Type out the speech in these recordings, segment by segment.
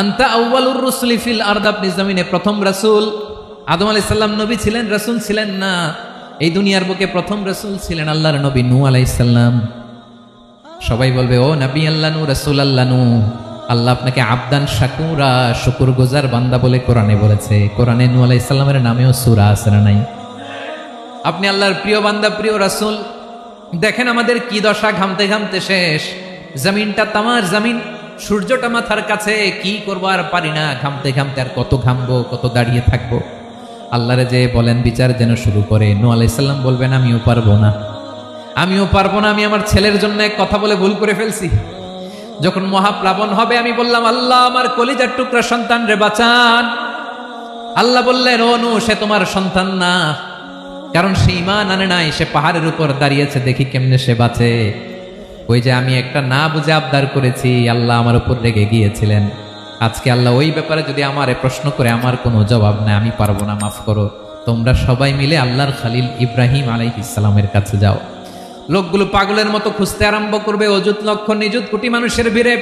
আন্তা আউয়ালুর রুসুলি ফিল আরদ, আপনি জমিনে প্রথম রাসূল। আদম আলাইসাল্লাম নবী ছিলেন, রাসূল ছিলেন না। এই দুনিয়ার বুকে প্রথম রাসূল ছিলেন আল্লাহর নবী নূহ আলাইসাল্লাম সবাই বলবে, ও নবী আল্লাহ নূ রাসূল আল্লাহ নূ আল্লাহ আপনাকে আবদান, শাকুরা শুকুর গুজার বান্দা বলে কোরআনে বলেছে। কোরআনে নূহ আলাইসাল্লামের নামেও সুরা না নাই? আপনি আল্লাহর প্রিয় বান্দা, প্রিয় রাসূল, দেখেন আমাদের কি দশা ঘামতে ঘামতে শেষ। জমিনটা তামার জমিন। সূর্যটা মাথার কাছে, কি করব আর পারি না, ঘামতে ঘামতে আর কত ঘামবো, কত দাঁড়িয়ে থাকব। আল্লাহরে যে বলেন, বিচার যেন শুরু করে। নু আলাইসাল্লাম বলবেন, আমিও পারব না। আমিও পারব না, আমি আমার ছেলের জন্য এক কথা বলে ভুল করে ফেলছি। যখন মহাপ্লাবন হবে, আমি বললাম, আল্লাহ, আমার কলিজার টুকরা সন্তান রে, বাঁচান। আল্লাহ বললেন, ও নু সে তোমার সন্তান না। কারণ সে ইমান আনে নাই, সে পাহাড়ের উপর দাঁড়িয়েছে, দেখি কেমনে সে বাঁচে। ওই যে আমি একটা না বুঝে আবদার করেছি, আল্লাহ আমার উপর রেগে গিয়েছিলেন। আজকে আল্লাহ ওই ব্যাপারে যদি আমারে প্রশ্ন করে, আমার কোনো জবাব নেই, আমি পারব না, মাফ করো। তোমরা সবাই মিলে আল্লাহর খালিল ইব্রাহিম আলাই ইসলামের কাছে যাও। লোকগুলো পাগলের মতো খুঁজতে আরম্ভ করবে, অযুত লক্ষ নিযুত কোটি মানুষের ভিড়ে।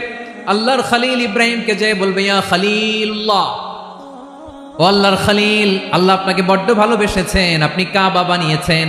আল্লাহর খালিল ইব্রাহিমকে যে বলবে, ইয়া খালিল্লাহ। ও আল্লাহর খালিল, আল্লাহ আপনাকে বড্ড ভালোবেসেছেন, আপনি কাবা বানিয়েছেন।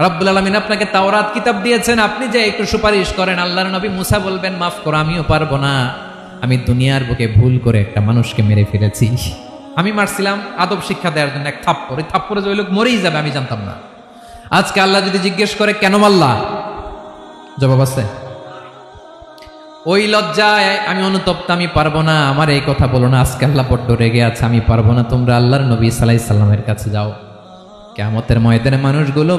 রব্বুল আলমিন আপনাকে তাওরাত কিতাব দিয়েছেন। আপনি যে একটু সুপারিশ করেন, আল্লাহর নবী মুসা বলবেন, মাফ করো, আমিও পারব না। আমি দুনিয়ার বুকে ভুল করে একটা মানুষকে মেরে ফেলেছি। আমি মারছিলাম আদব শিক্ষা দেওয়ার জন্য এক থাপ্পড়। থাপ্পড়ে যে ওই লোক মরেই যাবে, আমি জানতাম না। আজকে আল্লাহ যদি জিজ্ঞেস করে, কেন মাল্লা জবাব আছে। ওই লজ্জায় আমি অনুতপ্ত, আমি পারব না। আমার এই কথা বলো না। আজকে আল্লাহ বড্ড রেগে আছে। আমি পারব না। তোমরা আল্লাহর নবী সালাই সাল্লামের কাছে যাও। কেমতের ময়দানে মানুষগুলো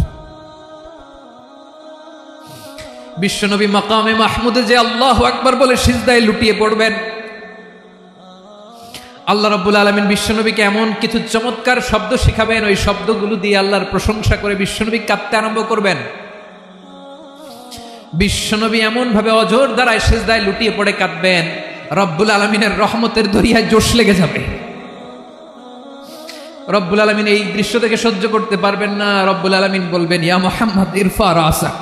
বিশ্বনবী মাকামে মাহমুদে যে আল্লাহ আকবার বলে সিজদায় লুটিয়ে পড়বেন। আল্লাহ রব্বুল আলমিন বিশ্বনবীকে এমন কিছু চমৎকার শব্দ শিখাবেন, ওই শব্দগুলো দিয়ে আল্লাহর প্রশংসা করে বিশ্বনবী কাঁদতে আরম্ভ করবেন। বিশ্বনবী এমন ভাবে অজোর দ্বারায় সেজদায় লুটিয়ে পড়ে কাঁদবেন, রব্বুল আলমিনের রহমতের দরিয়ায় জোশ লেগে যাবে। রব্বুল আলমিন এই দৃশ্য থেকে সহ্য করতে পারবেন না, রব্বুল আলমিন বলবেন, ইয়া মোহাম্মদ, ইরফা রাসাক।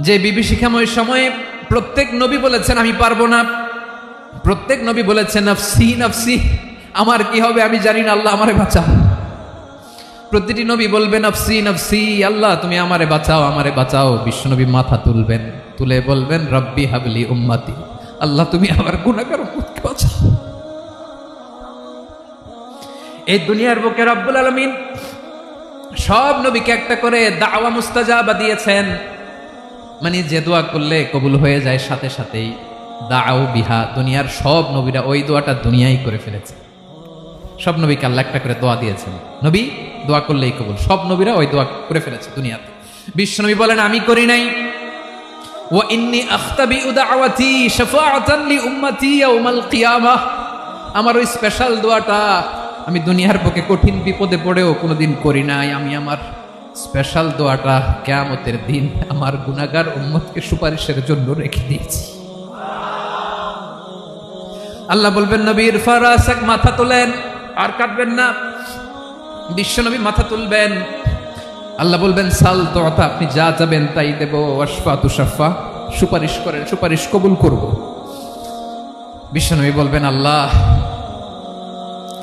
যে বিভীষিকাময় সময়ে প্রত্যেক নবী বলেছেন, আমি পারব না। প্রত্যেক নবী বলেছেন, নফসি নফসি, আমার কি হবে আমি জানি না, আল্লাহ আমারে বাঁচাও। প্রতিটি নবী বলবেন নফসি নফসি, আল্লাহ, তুমি আমারে বাঁচাও আমারে বাঁচাও। বিশ্বনবী মাথা তুলবেন, তুলে বলবেন, রব্বি হাবলি উম্মাতি, আল্লাহ, তুমি আমার গুণাগার বাঁচাও। এই দুনিয়ার বুকে রব্বুল আলমিন সব নবীকে একটা করে দাওয়া মুস্তাজাবা দিয়েছেন। মানে যে দোয়া করলে কবুল হয়ে যায়, সাথে সাথেই দাও বিহা, দুনিয়ার সব নবীরা ওই দোয়াটা দুনিয়াই করে ফেলেছে। সব নবীকে আল্লাহ একটা করে দোয়া দিয়েছেন। নবী, দোয়া করলেই কবুল। সব নবীরা ওই দোয়া করে ফেলেছে দুনিয়াতে। বিশ্ব নবী বলেন, আমি করি নাই। ও আমার ওই স্পেশাল দোয়াটা আমি দুনিয়ার পক্ষে কঠিন বিপদে পড়েও কোনোদিন করি নাই। আমি আমার স্পেশাল দোয়াটা কেয়ামতের দিন আমার গুনাগার উম্মতকে সুপারিশের জন্য রেখে দিয়েছি। আল্লাহ বলবেন, নবীর ফারাসাক মাথা তোলেন, আর কাটবেন না। বিশ্বনবী মাথা তুলবেন। আল্লাহ বলবেন, সাল দোয়াটা আপনি যা যাবেন তাই দেব। আশফা তুষাফা সুপারিশ করেন, সুপারিশ কবুল করব। বিশ্বনবী বলবেন, আল্লাহ,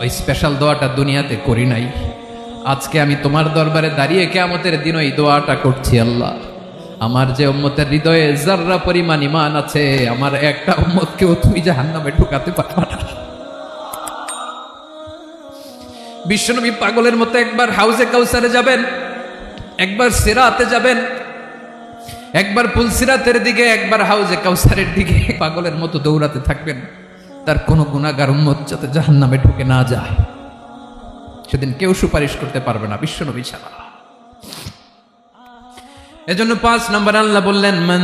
ওই স্পেশাল দোয়াটা দুনিয়াতে করি নাই। আজকে আমি তোমার দরবারে দাঁড়িয়ে কেমতের দিন ওই দোয়াটা করছি, আল্লাহ। আমার যে উম্মতের হৃদয়ে জাররা পরিমাণ ইমান আছে, আমার একটা উম্মতকেও তুমি জাহান নামে ঢুকাতে পারবা না। বিশ্বনবী পাগলের মতো একবার হাউজে কাউসারে যাবেন, একবার সিরাতে যাবেন, একবার পুলসিরাতের দিকে, একবার হাউজে কাউসারের দিকে। পাগলের মতো দৌড়াতে থাকবেন, তার কোনো গুণাগার উম্মত যাতে জাহান নামে ঢুকে না যায়। সেদিন কেউ সুপারিশ করতে পারবে না বিশ্বনবী ছাড়া। এজন্য পাঁচ নম্বর আল্লাহ বললেন, মান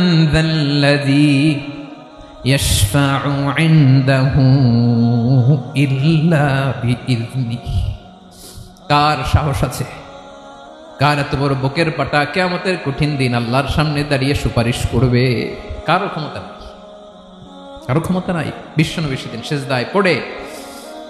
ইনদাহু ইল্লা কার সাহস আছে? কার এত বড় বুকের পাটা? কেয়ামতের কঠিন দিন আল্লাহর সামনে দাঁড়িয়ে সুপারিশ করবে। কারও ক্ষমতা নেই। কারও ক্ষমতা নাই। বিশ্বনবী সেদিন সেজদায় পড়ে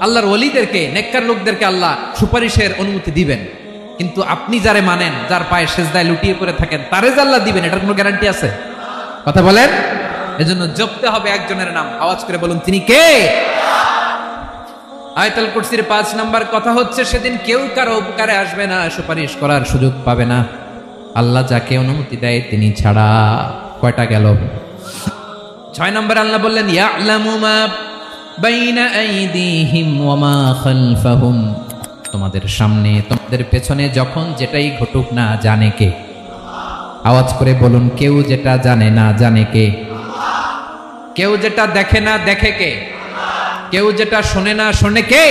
আল্লাহর ওলিদেরকে, নেককার লোকদেরকে আল্লাহ সুপারিশের অনুমতি দিবেন। কিন্তু আপনি যারে মানেন, যার পায়ে সেজদায় লুটিয়ে পড়ে থাকেন, তারে আল্লাহ দিবেন, এটার কোনো গ্যারান্টি আছে? কথা বলেন? এজন্য জপতে হবে একজনের নাম। আওয়াজ করে বলুন, তিনি কে? আয়তাল কুরসির পাঁচ নাম্বার কথা হচ্ছে, সেদিন কেউ কারও উপকারে আসবে না, সুপারিশ করার সুযোগ পাবে না। আল্লাহ যাকে অনুমতি দেয়, তিনি ছাড়া কয়টা গেল? ছয় নম্বর আল্লাহ বললেন, ইয়ালামু মা তোমাদের সামনে, তোমাদের পেছনে যখন যেটাই ঘটুক না জানে কে। আওয়াজ করে বলুন, কেউ যেটা জানে না জানে কে? কেউ যেটা দেখে না দেখে কে? কেউ যেটা শোনে না শোনে কে?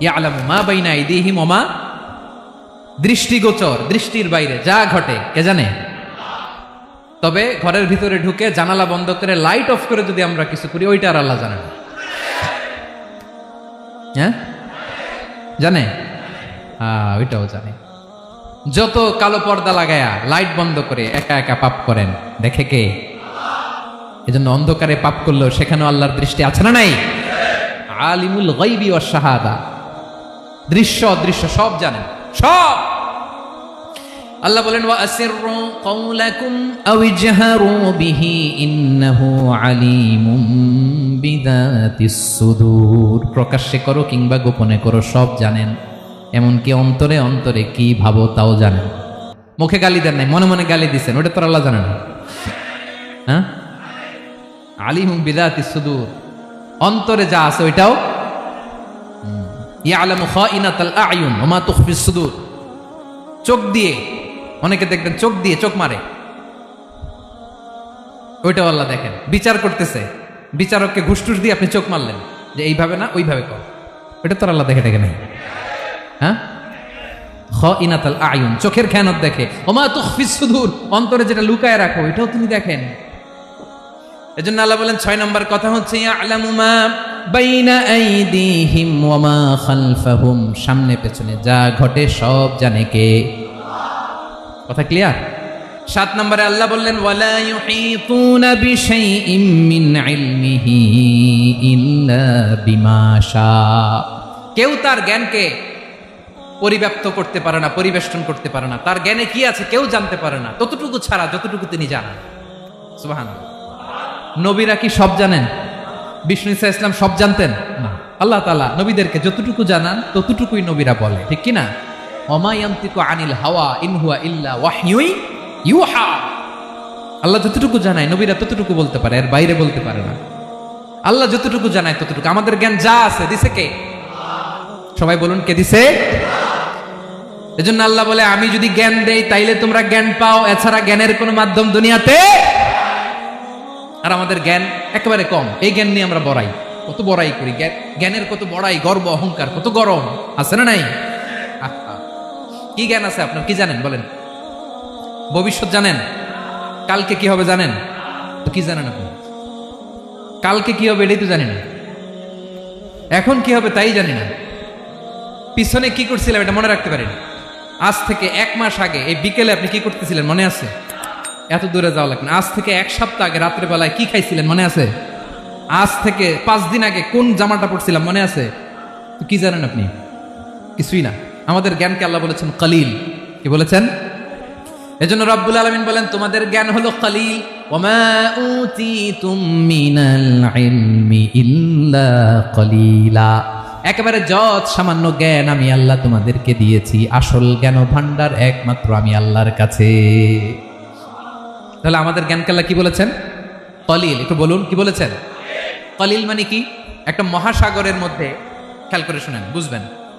ইয়ালামু মা বাইনা আইদিহিম ওয়া মা দৃষ্টিগোচর, দৃষ্টির বাইরে, যা ঘটে, কে জানে? তবে ঘরের ভিতরে ঢুকে জানালা বন্ধ করে লাইট অফ করে যদি আমরা কিছু করি, ওইটা আর আল্লাহ জানে না। হ্যাঁ? জানে? হ্যাঁ ওইটাও জানে। যত কালো পর্দা লাগায়া লাইট বন্ধ করে একা একা পাপ করেন, দেখে কে? এজন্য অন্ধকারে পাপ করলেও সেখানেও আল্লাহর দৃষ্টি আছে না নাই? আলিমুল গাইবি ও শাহাদা। দৃশ্য অদৃশ্য সব জানেন। সব! আল্লাহ বলেন, ওয়া আসিররু কওলাকুম আও ইজহারু বিহি ইন্নাহু আলিমুম বিদাতিস সুদূর। প্রকাশ্যে করো কিংবা গোপনে করো, সব জানেন। এমনকি অন্তরে অন্তরে কি ভাবো তাও জানেন। মুখে গালি দেন নাই, মনে মনে গালি দিছেন, ওটা তো আল্লাহ জানেন না। হ্যাঁ? আলিমুম বিদাতিস সুদূর। অন্তরে যা আছে ওইটাও? ইয়ালামু খাইনাতাল আয়ুন ওয়া মা তুখফিস সুদূর। চোখ দিয়ে অনেকে দেখবেন চোখ দিয়ে চোখ মারে। ওইটাও আল্লাহ দেখেন। বিচার করতেছে। বিচারককে ঘুষটুস দিয়ে আপনি চোখ মারলেন। যে এইভাবে না, ওইভাবে কর। ওইটা তো আল্লাহ দেখে দেখে নাই। হ্যাঁ? খ ইনাতাল আয়ুন। চোখের খেয়ানত দেখে। ওমা তুখফিস সুদূর। অন্তরে যেটা লুকায় রাখো, এটাও তিনি দেখেন। এজন্য আল্লাহ বলেন, ছয় নম্বর কথা হচ্ছে, ইয়ালামু মা বাইনা আইদিহিম ওয়া মা খালফাহুম। সামনে পেছনে যা ঘটে সব জানে কে? কথা ক্লিয়ার সাত নম্বরে আল্লাহ বললেন কেউ তার জ্ঞানকে পরিব্যাপ্ত করতে পারে না, পরিবেষ্টন করতে পারে না। তার জ্ঞানে কি আছে কেউ জানতে পারে না। ততটুকু ছাড়া, যতটুকু তিনি জানেন। সুবহানাল্লাহ। নবীরা কি সব জানেন? বিষ্ণু ইসা ইসলাম সব জানতেন? না। আল্লাহ তালা নবীদেরকে যতটুকু জানান, ততটুকুই নবীরা বলে। ঠিক কিনা আনিল হাওয়া ইনহুয়া ইল্লা ওয়াহিউই ইউহা। আল্লাহ যতটুকু জানায়, নবীরা ততটুকু বলতে পারে, এর বাইরে বলতে পারে না। আল্লাহ যতটুকু জানায় ততটুকু। আমাদের জ্ঞান যা আছে, দিছে কে? সবাই বলুন কে দিছে? এজন্য আল্লাহ বলে, আমি যদি জ্ঞান দেই, তাইলে তোমরা জ্ঞান পাও। এছাড়া জ্ঞানের কোনো মাধ্যম দুনিয়াতে আর আমাদের জ্ঞান একেবারে কম। এই জ্ঞান নিয়ে আমরা বড়াই। কত বড়াই করি। জ্ঞানের কত বড়াই, গর্ব, অহংকার, কত গরম। আছে না নাই। কি জ্ঞান আছে আপনার? কি জানেন? বলেন। ভবিষ্যৎ জানেন? কালকে কি হবে জানেন? কি জানেন আপনি? কালকে কি হবে এটাই তো জানি না। এখন কি হবে তাই জানি না। পিছনে কি করছিলাম এটা মনে রাখতে পারেন। আজ থেকে এক মাস আগে, এই বিকেলে আপনি কি করতেছিলেন মনে আছে? এত দূরে যাওয়া লাগবে আজ থেকে এক সপ্তাহ আগে রাত্রে বেলায় কি খাইছিলেন মনে আছে? আজ থেকে পাঁচ দিন আগে কোন জামাটা পড়ছিলাম মনে আছে? তো কি জানেন আপনি? কিছুই না। আমাদের জ্ঞানকে আল্লাহ বলেছেন কালিল। কি বলেছেন? এজন্য রব্বুল আলমিন বলেন, তোমাদের জ্ঞান হলো কালিল। কালিলা। একেবারে যত সামান্য জ্ঞান আমি আল্লাহ তোমাদেরকে দিয়েছি, আসল জ্ঞান ভান্ডার একমাত্র আমি আল্লাহর কাছে। তাহলে আমাদের জ্ঞানকে আল্লাহ কি বলেছেন? কলিল। একটু বলুন, কি বলেছেন? কলিল মানে কি? একটা মহাসাগরের মধ্যে, খেয়াল করে শুনেন, বুঝবেন।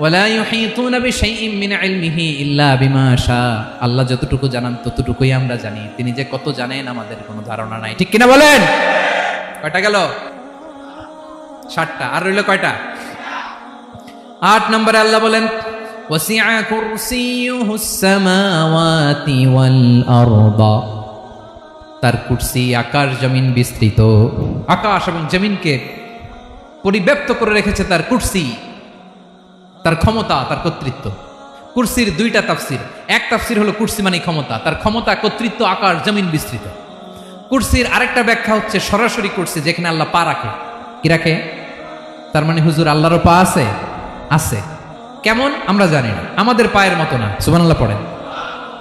ওয়ালা ইউহিতুনা বিশাইইম মিন ইলমিহি ইল্লা বিমা শা আল্লাহ যতটুকু জানান ততটুকুই আমরা জানি। তিনি যে কত জানেন আমাদের কোনো ধারণা নাই। ঠিক কিনা বলেন? কয়টা গেল? ষাটটা আর রইল কয়টা? আট নম্বরে আল্লাহ বলেন কুরসিয়ুহুস সামাওয়াতি ওয়াল আরদা। তার কুরসি আকাশ জমিন বিস্তৃত। আকাশ এবং জমিনকে পরিব্যাপ্ত করে রেখেছে তার কুরসি। তার ক্ষমতা, তার কর্তৃত্ব। কুরসির দুইটা তাফসির। এক তাফসির হলো কুরসি মানে ক্ষমতা। তার ক্ষমতা, কর্তৃত্ব, আকার, জমিন বিস্তৃত। কুরসির আরেকটা ব্যাখ্যা হচ্ছে সরাসরি কুরসি যেখানে আল্লাহ পা রাখে। কি রাখে? তার মানে হুজুর আল্লাহরও পা আছে? আছে। কেমন? আমরা জানি না। আমাদের পায়ের মতো না। সুবান আল্লাহ পড়েন।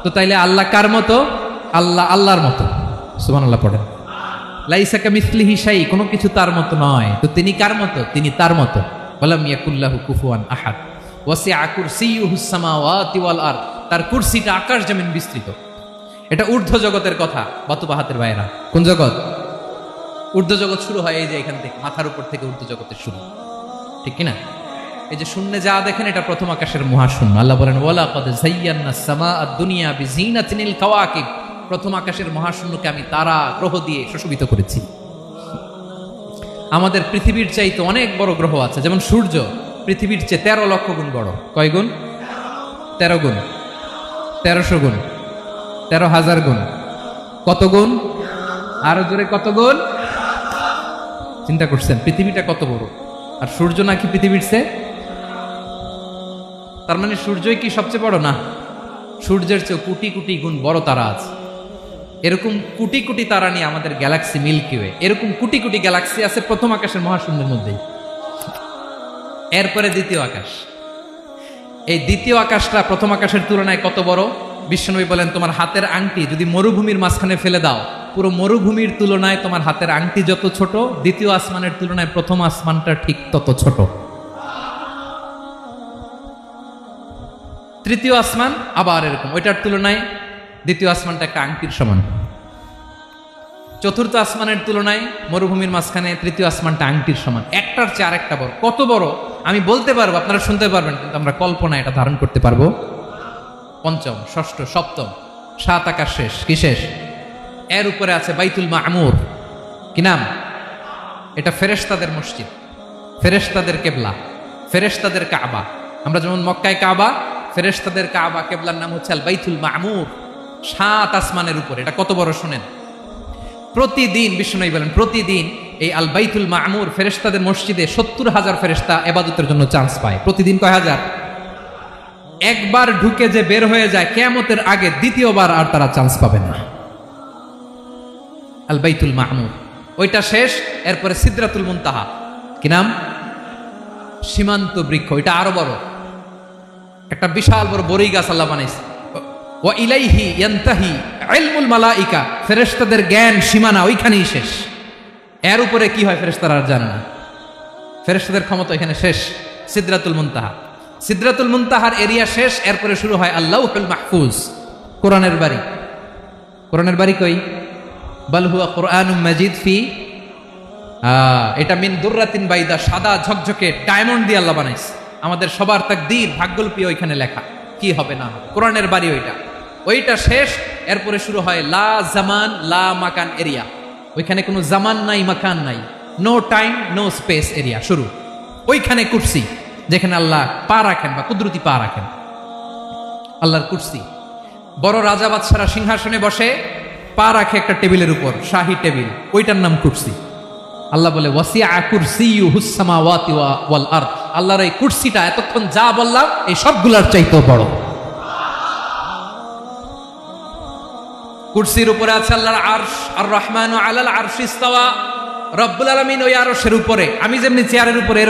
তো তাইলে আল্লাহ কার মতো? আল্লাহ আল্লাহর মতো। সুবান আল্লাহ পড়েন। লাইসাকা মিসলিহি শাই কোনো কিছু তার মতো নয়। তো তিনি কার মতো? তিনি তার মতো। বলাম ইয়াকুল্লাহু কুফুয়ান আহাদ। ওয়াল আরদ, তার কুরসিটা আকাশ জমিন বিস্তৃত। এটা ঊর্ধ্ব জগতের কথা বাতুবাহাতের বাইরা কোন জগৎ? ঊর্ধ্ব জগৎ শুরু হয় এই যে এখান থেকে, মাথার উপর থেকে ঊর্ধ্ব জগতের শুরু। ঠিক কিনা? এই যে শূন্যে যা দেখেন, এটা প্রথম আকাশের মহাশূন্য। আল্লাহ বলেন ওয়ালা কদ জাইয়ান্না সামা আদ-দুনিয়া বিজিনাতিনিল কাওয়াকিব। প্রথম আকাশের মহাশূন্যকে আমি তারা, গ্রহ দিয়ে সুশোভিত করেছি। আমাদের পৃথিবীর চাইতে অনেক বড় গ্রহ আছে, যেমন সূর্য। পৃথিবীর চেয়ে তেরো লক্ষ গুণ বড়। কয় গুণ? তেরো গুণ। তেরোশো গুণ। তেরো হাজার গুণ। কত গুণ? আরও জোরে কত গুণ? চিন্তা করছেন, পৃথিবীটা কত বড়? আর সূর্য নাকি পৃথিবীর চেয়ে? তার মানে সূর্যই কি সবচেয়ে বড় না? সূর্যের চেয়ে কোটি কোটি গুণ বড় তারা আছে। এরকম কোটি কোটি তারা নিয়ে আমাদের গ্যালাক্সি মিল্কি ওয়ে এরকম কোটি কোটি গ্যালাক্সি আছে প্রথম আকাশের মহাশূন্যের মধ্যেই। এরপরে দ্বিতীয় আকাশ। এই দ্বিতীয় আকাশটা প্রথম আকাশের তুলনায় কত বড়? বিশ্বনবী বলেন, তোমার হাতের আংটি যদি মরুভূমির মাঝখানে ফেলে দাও, পুরো মরুভূমির তুলনায় তোমার হাতের আংটি যত ছোট, দ্বিতীয় আসমানের তুলনায় প্রথম আসমানটা ঠিক তত ছোট। তৃতীয় আসমান আবার এরকম। ওইটার তুলনায় দ্বিতীয় আসমানটা একটা আংটির সমান। চতুর্থ আসমানের তুলনায় মরুভূমির মাঝখানে তৃতীয় আসমানটা আংটির সমান। একটার চেয়ে আরেকটা বড়। কত বড়? আমি বলতে পারব, আপনারা শুনতে পারবেন, কিন্তু আমরা কল্পনা এটা ধারণ করতে পারব। পঞ্চম, ষষ্ঠ, সপ্তম, সাত আকাশ শেষ। কি শেষ? এর উপরে আছে বাইতুল মামুর। কি নাম? এটা ফেরেশতাদের মসজিদ। ফেরেশতাদের কেবলা। ফেরেশতাদের কাবা। আমরা যেমন মক্কায় কাবা, ফেরেশতাদের কাবা কেবলার নাম হচ্ছে আল বাইতুল মামুর। সাত আসমানের উপরে। এটা কত বড় শোনেন? প্রতিদিন, বিষ্ণু বলেন, প্রতিদিন এই আল বাইতুল মামুর ফেরেশতাদের মসজিদে সত্তর হাজার ফেরেশতা এবাদতের জন্য চান্স পায়। প্রতিদিন কয় হাজার? একবার ঢুকে যে বের হয়ে যায়, কেয়ামতের আগে দ্বিতীয়বার আর তারা চান্স পাবে না। আল বাইতুল মাহমুদ ওইটা শেষ, এরপরে সিদ্রাতুল মুনতাহা। কি নাম? সীমান্ত বৃক্ষ। ওইটা আরও বড়। একটা বিশাল বড় বড়ই গাছ আল্লাহ বানাইছে। ও ইলাইহি ইয়ান্তাহি। ইলমুল মালাইকা, ফেরেশতাদের জ্ঞান সীমানা ওইখানেই শেষ। এর উপরে কি হয় ফেরেশতারা আর জানে না। ফেরেশতাদের ক্ষমতা এখানে শেষ, সিদ্রাতুল মুনতাহা। সিদ্রাতুল মুনতাহার এরিয়া শেষ, এরপরে শুরু হয় আল্লাহুল মাহফুজ। কোরআনের বাড়ি। কোরআনের বাড়ি কই? বাল কোরআন মাজিদ ফি এটা মিন দুর্রাতিন বাইদা, সাদা ঝকঝকে ডায়মন্ড দিয়ে আল্লাহ বানাইছে। আমাদের সবার তাক তাকদীর ভাগ্যলিপি ওইখানে লেখা। কি হবে না কোরআনের বাড়ি ওইটা। ওইটা শেষ, এরপরে শুরু হয় লা জামান, লা মাকান এরিয়া। ওইখানে কোনো জামান নাই, মাকান নাই। No time no space area, শুরু। ওইখানে কুর্সি, যেখানে আল্লাহ পা রাখেন বা কুদরতি পা রাখেন। আল্লাহর কুর্সি। বড় রাজা বাদশারা সিংহাসনে বসে, পা রাখে একটা টেবিলের উপর, শাহী টেবিল। ওইটার নাম কুর্সি। আল্লাহ বলে ওয়াসিয়া ওয়াতি ওয়াল আর আল্লাহর এই কুর্সিটা এতক্ষণ যা বললাম, এই সবগুলার চাইতেও বড়। কুরসির উপরে আছে আল্লাহর আরশ, আর রহমান আলাল আরশ ইস্তাওয়া। রব্বুল আলমিন ওই আরশের উপরে। আমি যেমনি চেয়ারের উপরে